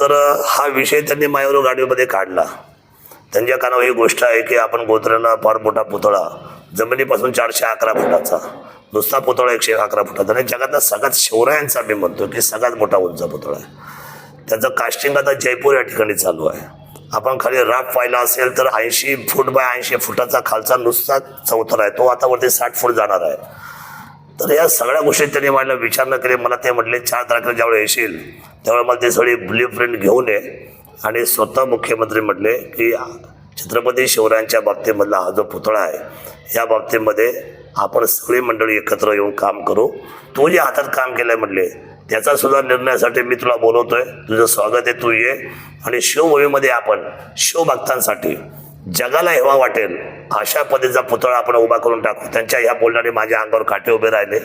तर हा विषय त्यांनी मायावर गाडीमध्ये काढला. त्यांच्या कानावर ही गोष्ट आहे की आपण गोत्र्याला फार मोठा पुतळा जमिनीपासून चारशे अकरा फुटाचा नुसता पुतळा एकशे अकरा फुटाचा आणि जगातला सगळ्यात शिवरायांचा मी म्हणतो की सगळ्यात मोठा उंच पुतळा आहे. त्याचं कास्टिंग आता जयपूर या ठिकाणी चालू आहे. आपण खाली राफ पाहिला असेल तर ऐंशी फूट बाय ऐंशी फुटाचा खालचा नुसता चौथरा आहे. तो आता वरती साठ फूट जाणार आहे. तर या सगळ्या गोष्टी त्यांनी मला विचार न केले. मला ते म्हटले चार तारखेला ज्यावेळी येशील त्यावेळी मला ते सगळी ब्ल्यू प्रिंट घेऊन ये. आणि स्वतः मुख्यमंत्री म्हटले की छत्रपती शिवरायांच्या बाबतीमधला हा जो पुतळा आहे या बाबतीमध्ये आपण सगळी मंडळी एकत्र येऊन काम करू. तू जे हातात काम केलंय म्हटले त्याचा सुद्धा निर्णयासाठी मी तुला बोलवतोय. तुझं स्वागत आहे तू ये. आणि शिवभूमीमध्ये आपण शिवभक्तांसाठी जगाला हेवा वाटेल अशा पद्धतीचा पुतळा आपण उभा करून टाकू. त्यांच्या ह्या बोलण्याने माझ्या अंगावर काटे उभे राहिले.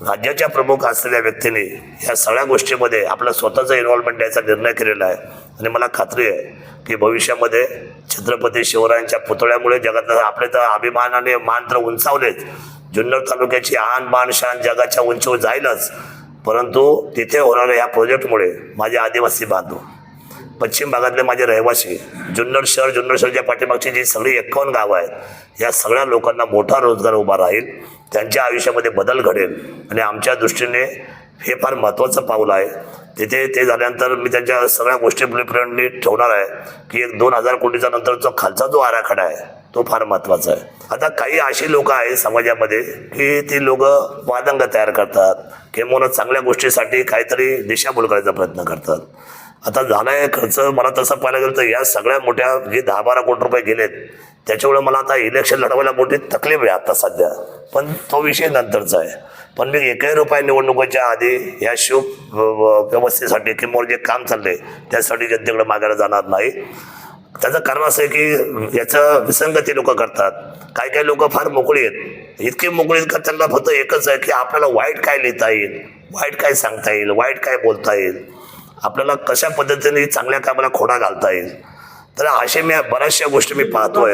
राज्याच्या प्रमुख असलेल्या व्यक्तीने या सगळ्या गोष्टीमध्ये आपलं स्वतःचं इन्व्हॉल्वमेंट द्यायचा निर्णय केलेला आहे. आणि मला खात्री आहे की भविष्यामध्ये छत्रपती शिवरायांच्या पुतळ्यामुळे जगातला आपले तर अभिमानाने मान तर उंचावलेच जुन्नर तालुक्याची आन मान शान जगाच्या उंचीवर जाईलच. परंतु तिथे होणाऱ्या या प्रोजेक्टमुळे माझे आदिवासी बांधव पश्चिम भागातले माझे रहिवासी जुन्नर शहर जुन्नर शहरच्या पाठीमागची जी सगळी एक्कावन्न गावं आहेत या सगळ्या लोकांना मोठा रोजगार उभा राहील त्यांच्या आयुष्यामध्ये बदल घडेल. आणि आमच्या दृष्टीने हे फार महत्त्वाचं पाऊल आहे. तिथे ते झाल्यानंतर मी त्यांच्या सगळ्या गोष्टी प्रिंटनी ठेवणार आहे की एक दोन हजार कोटीचा जो खालचा जो आराखडा आहे तो फार महत्त्वाचा आहे. आता काही अशी लोक आहेत समाजामध्ये की ती लोक वादंग तयार करतात किंवा चांगल्या गोष्टीसाठी काहीतरी दिशाभूल करायचा प्रयत्न करतात. आता झालाय खर्च मला तसं पाहायला गेलं तर या सगळ्या मोठ्या जे दहा बारा कोटी रुपये गेलेत त्याच्यामुळे मला आता इलेक्शन लढवायला मोठी तकलीफ आहे आता सध्या. पण तो विषय नंतरचा आहे. पण मी एकही रुपया निवडणुकीच्या आधी या शिव व्यवस्थेसाठी किंवा जे काम चाललंय त्यासाठी जनतेकडे मागायला जाणार नाही. त्याचं कारण असं आहे की याचं विसंगती लोक करतात. काही काही लोक फार मोकळी आहेत. इतके मोकळी आहेत का त्यांना फक्त एकच आहे की आपल्याला वाईट काय लिहिता येईल वाईट काय सांगता येईल वाईट काय बोलता येईल. आपल्याला कशा पद्धतीने चांगल्या कामाला खोडा घालता येईल? तर असे मी बऱ्याचशा गोष्टी मी पाहतोय.